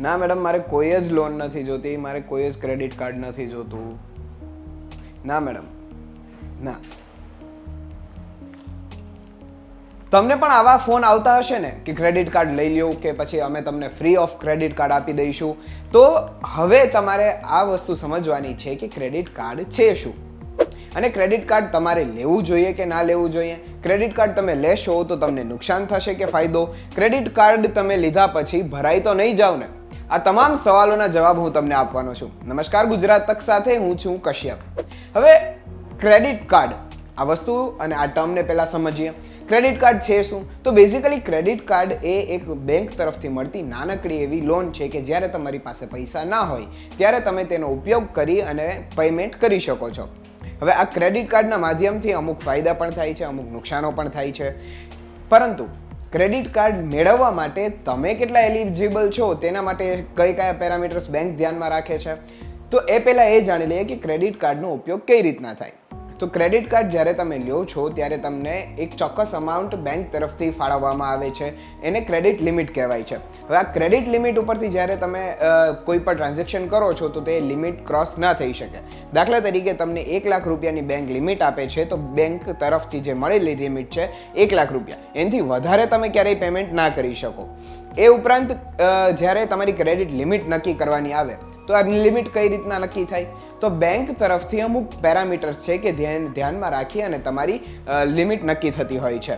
ના, મેડમ, મારે કોઈ જ લોન નથી જોતી, મારે કોઈ જ ક્રેડિટ કાર્ડ નથી જોતું. ના, મેડમ. ના. તમને પણ આવા ફોન આવતા હશે ને કે ક્રેડિટ કાર્ડ લઈ લ્યો કે પછી અમે તમને ફ્રી ઓફ ક્રેડિટ કાર્ડ આપી દઈશું, તો હવે તમારે આ વસ્તુ સમજવાની છે કે ક્રેડિટ કાર્ડ છે શું? અને ક્રેડિટ કાર્ડ તમારે લેવું જોઈએ કે ના લેવું જોઈએ? ક્રેડિટ કાર્ડ તમે લેશો તો તમને નુકસાન થશે કે ફાયદો? ક્રેડિટ કાર્ડ તમે લીધા પછી ભરાઈ તો નહીં જાવ ને? આ તમામ સવાલોના જવાબ હું તમને આપવાનો છું. નમસ્કાર, ગુજરાત તક સાથે હું છું કશ્યપ. હવે ક્રેડિટ કાર્ડ, આ વસ્તુ અને આ ટર્મને પહેલાં સમજીએ. ક્રેડિટ કાર્ડ છે શું? તો બેઝિકલી ક્રેડિટ કાર્ડ એ એક બેંક તરફથી મળતી નાનકડી એવી લોન છે કે જ્યારે તમારી પાસે પૈસા ના હોય, ત્યારે તમે તેનો ઉપયોગ કરી અને પેમેન્ટ કરી શકો છો. હવે આ ક્રેડિટ કાર્ડના માધ્યમથી અમુક ફાયદા પણ થાય છે, અમુક નુકસાનો પણ થાય છે. પરંતુ ક્રેડિટ કાર્ડ મેળવવા માટે તમે કેટલા એલિજિબલ છો? તેના માટે કઈ કયા પેરામીટર્સ બેંક ધ્યાનમાં રાખે છે? તો એ પહેલાં એ જાણી લઈએ કે ક્રેડિટ કાર્ડનો ઉપયોગ કઈ રીતના થાય. તો ક્રેડિટ કાર્ડ જ્યારે તમે લ્યો છો, ત્યારે તમને એક ચોક્કસ અમાઉન્ટ બેંક તરફથી ફાળવવામાં આવે છે. એને ક્રેડિટ લિમિટ કહેવાય છે. હવે આ ક્રેડિટ લિમિટ ઉપરથી જ્યારે તમે કોઈ પણ ટ્રાન્ઝેક્શન કરો છો, તો તે લિમિટ ક્રોસ ના થઈ શકે. દાખલા તરીકે તમને એક લાખ રૂપિયાની બેંક લિમિટ આપે છે, તો બેંક તરફથી જે મળેલી લિમિટ છે, એક લાખ રૂપિયા. એનાથી વધારે તમે ક્યારેય પેમેન્ટ ના કરી શકો. એ ઉપરાંત જ્યારે તમારી ક્રેડિટ લિમિટ નક્કી કરવાની આવે, તો આ લિમિટ કઈ રીતના નક્કી થાય? તો બેંક તરફથી અમુક પેરામીટર્સ છે કે ધ્યાન ધ્યાનમાં રાખી અને તમારી લિમિટ નક્કી થતી હોય છે.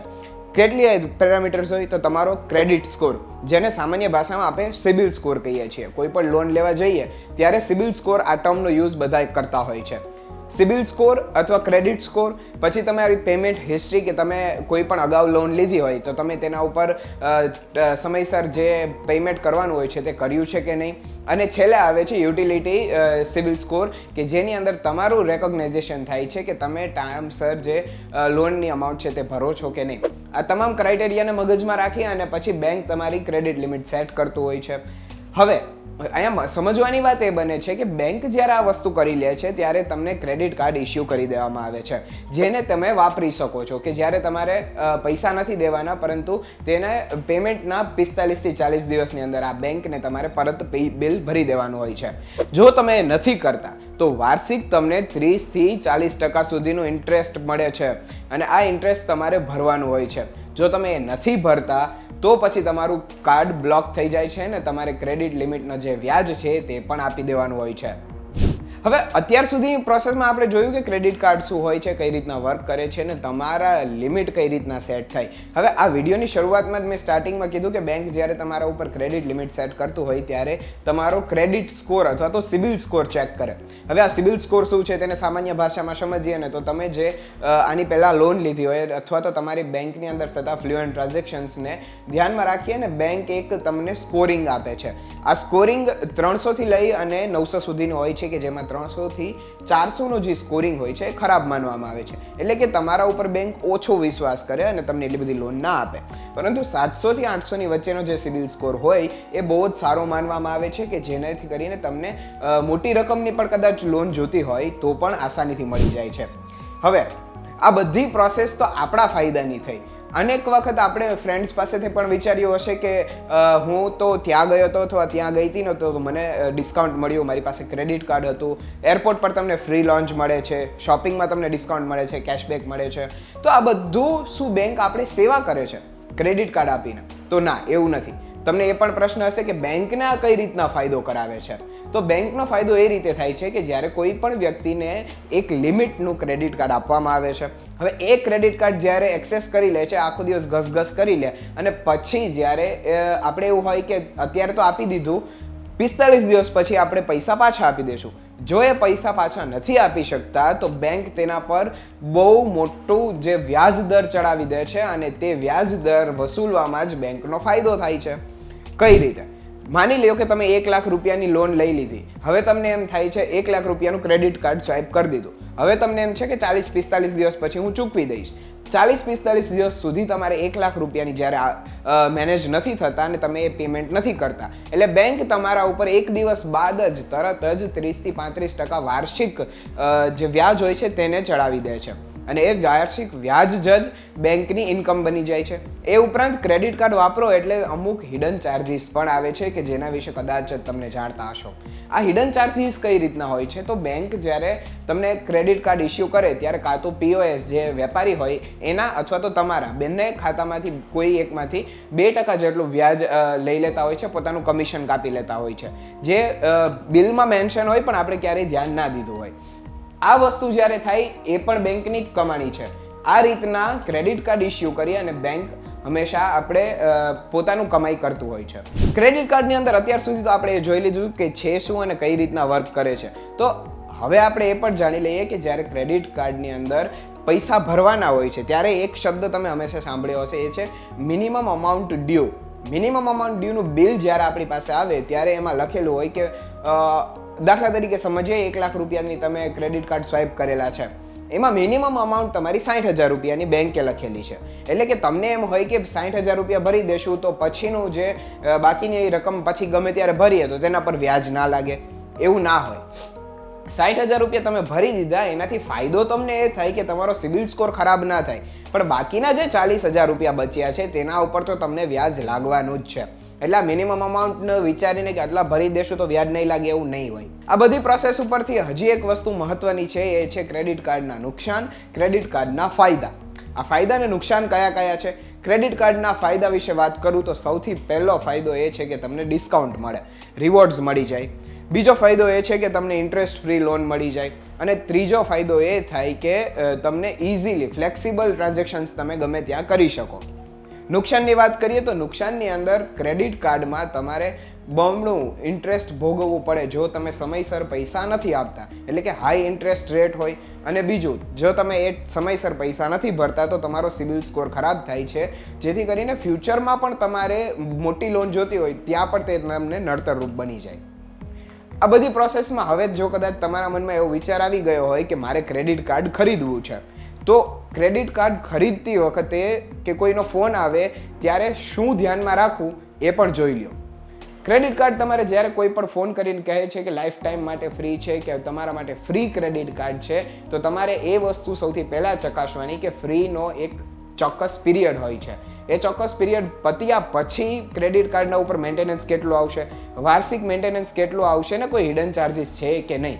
કેટલી પેરામીટર્સ હોય તો તમારો ક્રેડિટ સ્કોર જેને સામાન્ય ભાષામાં આપણે સિબિલ સ્કોર કહીએ છીએ. કોઈ પણ લોન લેવા જઈએ, ત્યારે સિબિલ સ્કોર આ ટર્મનો યુઝ બધા કરતા હોય છે. સિબિલ સ્કોર અથવા ક્રેડિટ સ્કોર, પછી તમારી પેમેન્ટ હિસ્ટ્રી કે તમે કોઈ પણ અગાઉ લોન લીધી હોય, તો તમે તેના ઉપર સમયસર જે પેમેન્ટ કરવાનું હોય છે તે કર્યું છે કે નહીં? અને છેલ્લે આવે છે યુટિલિટી સિબિલ સ્કોર, કે જેની અંદર તમારું રેકોગ્નાઇઝેશન થાય છે કે તમે ટાઈમસર જે લોનની અમાઉન્ટ છે તે ભરો છો કે નહીં? આ તમામ ક્રાઇટેરિયાને મગજમાં રાખી અને પછી બેંક તમારી ક્રેડિટ લિમિટ સેટ કરતું હોય છે. હવે અહીંયા સમજવાની વાત એ બને છે કે બેંક જ્યારે આ વસ્તુ કરી લે છે, ત્યારે તમને ક્રેડિટ કાર્ડ ઇસ્યુ કરી દેવામાં આવે છે. જેને તમે વાપરી શકો છો કે જ્યારે તમારે પૈસા નથી દેવાના, પરંતુ તેને પેમેન્ટના પિસ્તાલીસથી ચાલીસ દિવસની અંદર આ બેંકને તમારે પરત બિલ ભરી દેવાનું હોય છે. જો તમે નથી કરતા, તો વાર્ષિક તમને ત્રીસથી ચાલીસ ટકા સુધીનું ઇન્ટરેસ્ટ મળે છે. અને આ ઇન્ટરેસ્ટ તમારે ભરવાનું હોય છે. જો તમે એ નથી ભરતા તો પછી તમારું કાર્ડ બ્લોક થઈ જાય છે અને તમારે ક્રેડિટ લિમિટનો જે વ્યાજ છે તે પણ આપી દેવાનું હોય છે. હવે અત્યાર સુધી પ્રોસેસમાં આપણે જોયું કે ક્રેડિટ કાર્ડ શું હોય છે, કઈ રીતના વર્ક કરે છે ને તમારા લિમિટ કઈ રીતના સેટ થાય. હવે આ વિડીયોની શરૂઆતમાં જ મેં સ્ટાર્ટિંગમાં કીધું કે બેંક જ્યારે તમારા ઉપર ક્રેડિટ લિમિટ સેટ કરતું હોય ત્યારે તમારો ક્રેડિટ સ્કોર અથવા તો સિબિલ સ્કોર ચેક કરે. હવે આ સિબિલ સ્કોર શું છે તેને સામાન્ય ભાષામાં સમજીએ ને તો તમે જે આની પહેલાં લોન લીધી હોય અથવા તો તમારી બેંકની અંદર થતા ફ્લુઅન્ટ ટ્રાન્ઝેક્શન્સને ધ્યાનમાં રાખીએ ને બેંક એક તમને સ્કોરિંગ આપે છે. આ સ્કોરિંગ ત્રણસોથી લઈ અને નવસો સુધીનું હોય છે કે જેમાં ત્રણસોથી ચારસોનું જે સ્કોરિંગ હોય છે એ ખરાબ માનવામાં આવે છે. એટલે કે તમારા ઉપર બેંક ઓછો વિશ્વાસ કરે અને તમને એટલી બધી લોન ના આપે. પરંતુ સાતસોથી આઠસોની વચ્ચેનો જે સિવિલ સ્કોર હોય એ બહુ જ સારો માનવામાં આવે છે કે જેનાથી કરીને તમને મોટી રકમની પણ કદાચ લોન જોતી હોય તો પણ આસાનીથી મળી જાય છે. હવે, આ બધી પ્રોસેસ તો આપણા ફાયદાની થઈ. અનેક વખત આપણે ફ્રેન્ડ્સ પાસેથી પણ વિચાર્યું હશે કે હું તો ત્યાં ગયો હતો અથવા ત્યાં ગઈ હતી ને તો મને ડિસ્કાઉન્ટ મળ્યું, મારી પાસે ક્રેડિટ કાર્ડ હતું. એરપોર્ટ પર તમને ફ્રી લોન્ચ મળે છે શોપિંગમાં તમને ડિસ્કાઉન્ટ મળે છે કેશબેક મળે છે. તો આ બધું શું બેંક આપણે સેવા કરે છે? ક્રેડિટ કાર્ડ આપીને. તો ના, એવું નથી. તમને એ પણ પ્રશ્ન હશે કે બેંકને કઈ રીતના ફાયદો કરાવે છે? તો બેંકનો ફાયદો એ રીતે થાય છે કે જ્યારે કોઈ પણ વ્યક્તિને એક લિમિટનું ક્રેડિટ કાર્ડ આપવામાં આવે છે. હવે એ ક્રેડિટ કાર્ડ જ્યારે એક્સેસ કરી લે છે, આખો દિવસ ઘસઘસ કરી લે, અને પછી જ્યારે આપણે એવું હોય કે અત્યારે તો આપી દીધું, પિસ્તાળીસ દિવસ પછી આપણે પૈસા પાછા આપી દઈશું જો એ પૈસા પાછા નથી આપી શકતા, તો બેંક તેના પર બહુ મોટું જે વ્યાજ દર ચડાવી દે છે, અને તે વ્યાજ દર વસૂલવામાં જ બેંકનો ફાયદો થાય છે. કઈ રીતે? માની લ્યો કે તમે એક લાખ રૂપિયાની લોન લઈ લીધી. હવે તમને એમ થાય છે, એક લાખ રૂપિયાનું ક્રેડિટ કાર્ડ સ્વાઇપ કરી દીધું. હવે તમને એમ છે કે ચાલીસ પિસ્તાલીસ દિવસ પછી હું ચૂકવી દઈશ. ચાલીસ પિસ્તાલીસ દિવસ સુધી તમારે એક લાખ રૂપિયાની જ્યારે મેનેજ નથી થતા અને તમે એ પેમેન્ટ નથી કરતા. એટલે બેંક તમારા ઉપર એક દિવસ બાદ જ તરત જ ત્રીસથી પાંત્રીસ ટકા વાર્ષિક જે વ્યાજ હોય છે તેને ચડાવી દે છે. અને એ વાર્ષિક વ્યાજ જ બેંકની ઇન્કમ બની જાય છે. એ ઉપરાંત ક્રેડિટ કાર્ડ વાપરો એટલે અમુક હિડન ચાર્જીસ પણ આવે છે કે જેના વિશે કદાચ તમને જાણતા હશો. આ હિડન ચાર્જીસ કઈ રીતના હોય છે? તો બેંક જ્યારે તમને ક્રેડિટ કાર્ડ ઇસ્યુ કરે ત્યારે કાં તો પીઓએસ જે વેપારી હોય એના અથવા તો તમારા, બંને ખાતામાંથી કોઈ એકમાંથી બે ટકા જેટલું વ્યાજ લઈ લેતા હોય છે, પોતાનું કમિશન કાપી લેતા હોય છે. જે બિલમાં મેન્શન હોય પણ આપણે ક્યારેય ધ્યાન ના દીધું હોય. આ વસ્તુ જ્યારે થાય, એ પણ બેંકની જ કમાણી છે. આ રીતના ક્રેડિટ કાર્ડ ઇસ્યુ કરી અને બેંક હંમેશા આપણે પોતાનું કમાઈ કરતું હોય છે. ક્રેડિટ કાર્ડની અંદર અત્યાર સુધી તો આપણે જોઈ લીધું કે છે શું અને કઈ રીતના વર્ક કરે છે. તો હવે આપણે એ પણ જાણી લઈએ કે જ્યારે ક્રેડિટ કાર્ડની અંદર પૈસા ભરવાના હોય છે, ત્યારે એક શબ્દ તમે હંમેશા સાંભળ્યો હશે, એ છે minimum amount due minimum amount ડ્યુનું bill જ્યારે આપણી પાસે આવે, ત્યારે એમાં લખેલું હોય કે દાખલા તરીકે સમજીએ, એક લાખ રૂપિયાની તમે ક્રેડિટ કાર્ડ સ્વાઇપ કરેલા છે. એમાં મિનિમમ અમાઉન્ટ તમારી સાઠ હજાર રૂપિયાની બેંકે લખેલી છે. એટલે કે તમને એમ હોય કે સાઠ હજાર રૂપિયા ભરી દેશું, તો પછીનું જે બાકીની રકમ પછી ગમે ત્યારે ભરીએ, તો તેના પર વ્યાજ ના લાગે. એવું ના હોય. સાઠ હજાર રૂપિયા તમે ભરી દીધા, એનાથી ફાયદો તમને એ થાય કે તમારો સિબિલ સ્કોર ખરાબ ના થાય. પણ બાકીના જે ચાલીસ હજાર રૂપિયા બચ્યા છે, તેના ઉપર તો તમને વ્યાજ લાગવાનું જ છે. એટલે આ મિનિમમ અમાઉન્ટ વિચારીને કે આટલા ભરી દેશો તો વ્યાજ નહીં લાગે એવું નહીં હોય. આ બધી પ્રોસેસ ઉપરથી હજી એક વસ્તુ મહત્વની છે, એ છે ક્રેડિટ કાર્ડના નુકસાન ક્રેડિટ કાર્ડના ફાયદા. આ ફાયદા અને નુકસાન કયા કયા છે? ક્રેડિટ કાર્ડના ફાયદા વિશે વાત કરું તો સૌથી પહેલો ફાયદો એ છે કે તમને ડિસ્કાઉન્ટ મળે રિવોર્ડ્સ મળી જાય. બીજો ફાયદો એ છે કે તમને ઇન્ટરેસ્ટ ફ્રી લોન મળી જાય. અને ત્રીજો ફાયદો એ થાય કે તમને ઇઝીલી ફ્લેક્સિબલ ટ્રાન્ઝેક્શન્સ તમે ગમે ત્યાં કરી શકો. નુકસાનની વાત કરીએ તો નુકસાનની અંદર ક્રેડિટ કાર્ડમાં તમારે બમણું ઇન્ટરેસ્ટ ભોગવવું પડે જો તમે સમયસર પૈસા નથી આપતા. એટલે કે હાઈ ઇન્ટરેસ્ટ રેટ હોય. અને બીજું, જો તમે એ સમયસર પૈસા નથી ભરતા તો તમારો સિબિલ સ્કોર ખરાબ થાય છે. જેથી કરીને ફ્યુચરમાં પણ તમારે મોટી લોન જોતી હોય, ત્યાં પણ તે તમને નડતરરૂપ બની જાય. આ બધી પ્રોસેસમાં હવે જો કદાચ તમારા મનમાં એવો વિચાર આવી ગયો હોય કે મારે ક્રેડિટ કાર્ડ ખરીદવું છે, તો ક્રેડિટ કાર્ડ ખરીદતી વખતે કે કોઈનો ફોન આવે ત્યારે શું ધ્યાનમાં રાખવું એ પણ જોઈ લો ક્રેડિટ કાર્ડ તમારે જ્યારે કોઈ પણ ફોન કરીને કહે છે કે લાઈફ ટાઈમ માટે ફ્રી છે કે તમારા માટે ફ્રી ક્રેડિટ કાર્ડ છે, તો તમારે એ વસ્તુ સૌથી પહેલાં ચકાસવાની કે ફ્રીનો એક ચોક્કસ પીરિયડ હોય છે. એ ચોક્કસ પીરિયડ પત્યા પછી ક્રેડિટ કાર્ડના ઉપર મેન્ટેનન્સ કેટલું આવશે, વાર્ષિક મેન્ટેનન્સ કેટલું આવશે ને કોઈ હિડન ચાર્જિસ છે કે નહીં?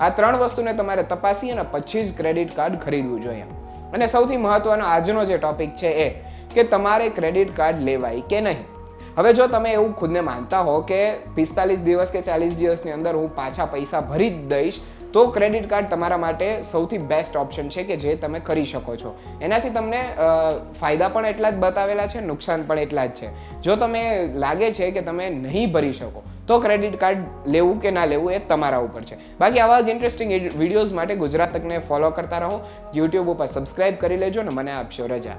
આ ત્રણ વસ્તુને તમારે તપાસી અને પછી જ ક્રેડિટ કાર્ડ ખરીદવું જોઈએ. અને સૌથી મહત્વનો આજનો જે ટોપિક છે એ, કે તમારે ક્રેડિટ કાર્ડ લેવાય કે નહીં? હવે જો તમે એવું ખુદને માનતા હો કે પિસ્તાલીસ દિવસ કે ચાલીસ દિવસની અંદર હું પાછા પૈસા ભરી જ દઈશ તો ક્રેડિટ કાર્ડ તમારા માટે સૌથી બેસ્ટ ઓપ્શન છે કે જે તમે કરી શકો છો. એનાથી તમને ફાયદા પણ એટલા જ બતાવેલા છે, નુકસાન પણ એટલા જ છે. જો તમે લાગે છે કે તમે નહીં ભરી શકો, તો ક્રેડિટ કાર્ડ લેવું કે ના લેવું એ તમારા ઉપર છે. બાકી આવા જ ઇન્ટરેસ્ટિંગ વિડીયોઝ માટે ગુજરાત તકને ફોલો કરતા રહો. યુટ્યુબ ઉપર સબસ્ક્રાઇબ કરી લેજો ને મને આપશો રજા.